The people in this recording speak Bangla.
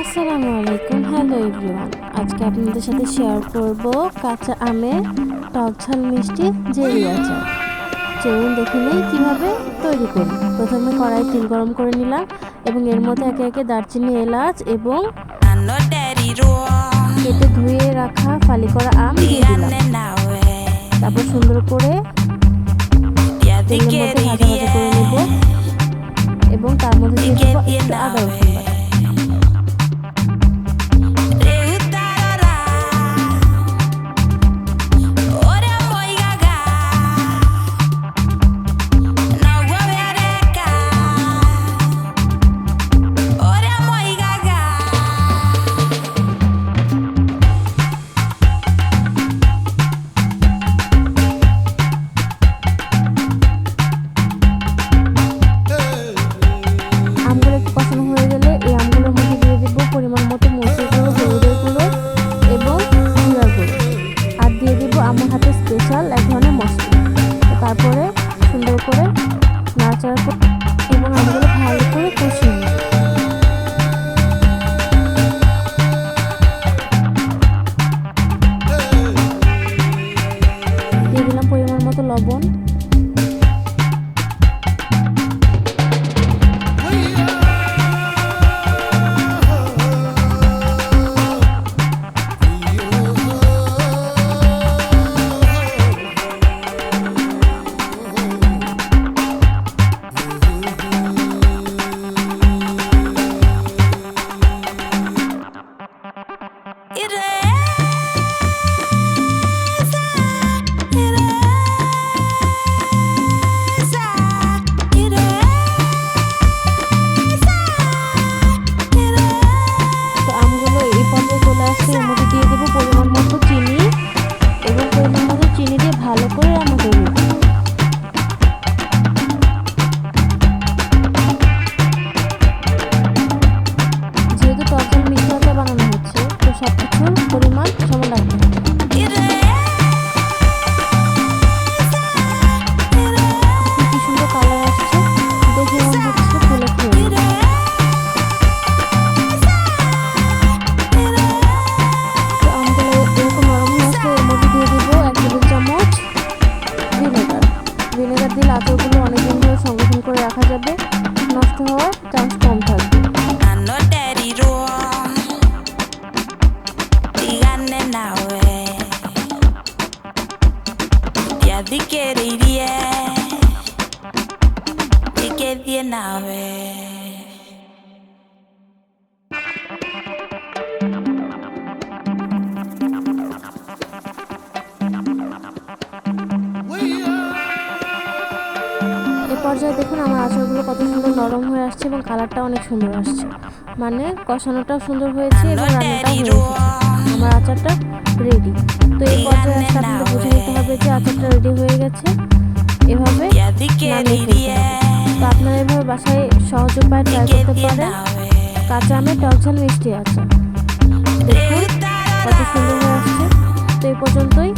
আসসালামু আলাইকুম, হ্যালো এভরিওয়ান। আজকে আপনাদের সাথে শেয়ার করব কাঁচা আমে টক ঝাল মিষ্টি জেলি আচার। চলুন দেখে নেই কীভাবে তৈরি করি। প্রথমে কড়াই তেল গরম করে নিলাম এবং এর মধ্যে একে একে দারচিনি, এলাচ এবং. কেটে ধুয়ে রাখা ফালি করা আম তারপর সুন্দর করে এবং তার মধ্যে আদা রসুন সুন্দর করে নাচার এবং আমাদের ভালো করে কষিয়ে দিয়ে দিলাম পরিমাণ মতো লবণ। সমান রাখতে হবে কি সুন্দর কালার আসছে। দেখে মনে হচ্ছে ফুলে ভিনেগার ভিনেগার দিলে আচারগুলো অনেকদিন ধরে সংরক্ষণ করে রাখা যাবে। নষ্ট হওয়ার চান্স কম থাকবে। Ya di que iría. Di que die nawe. এ পর্যায়ে দেখুন আমার আচারগুলো কত সুন্দর নরম হয়ে আসছে এবং কালারটা অনেক সুন্দর আসছে মানে কষানোটাও সুন্দর হয়েছে এবং রান্নাটাও হয়ে wrong. আমার আচারটা রেডি তো এই পর্যায়ে আসলে আপনাদের বুঝে নিতে হবে যে আচারটা রেডি হয়ে গেছে। এভাবে তো আপনারা এভাবে বাসায় সহজ উপায় ট্রাই করতে পারেন। কাঁচা আমের টক ঝাল মিষ্টি আছে দেখুন কত সুন্দর হয়ে আসছে। তো এই পর্যন্তই।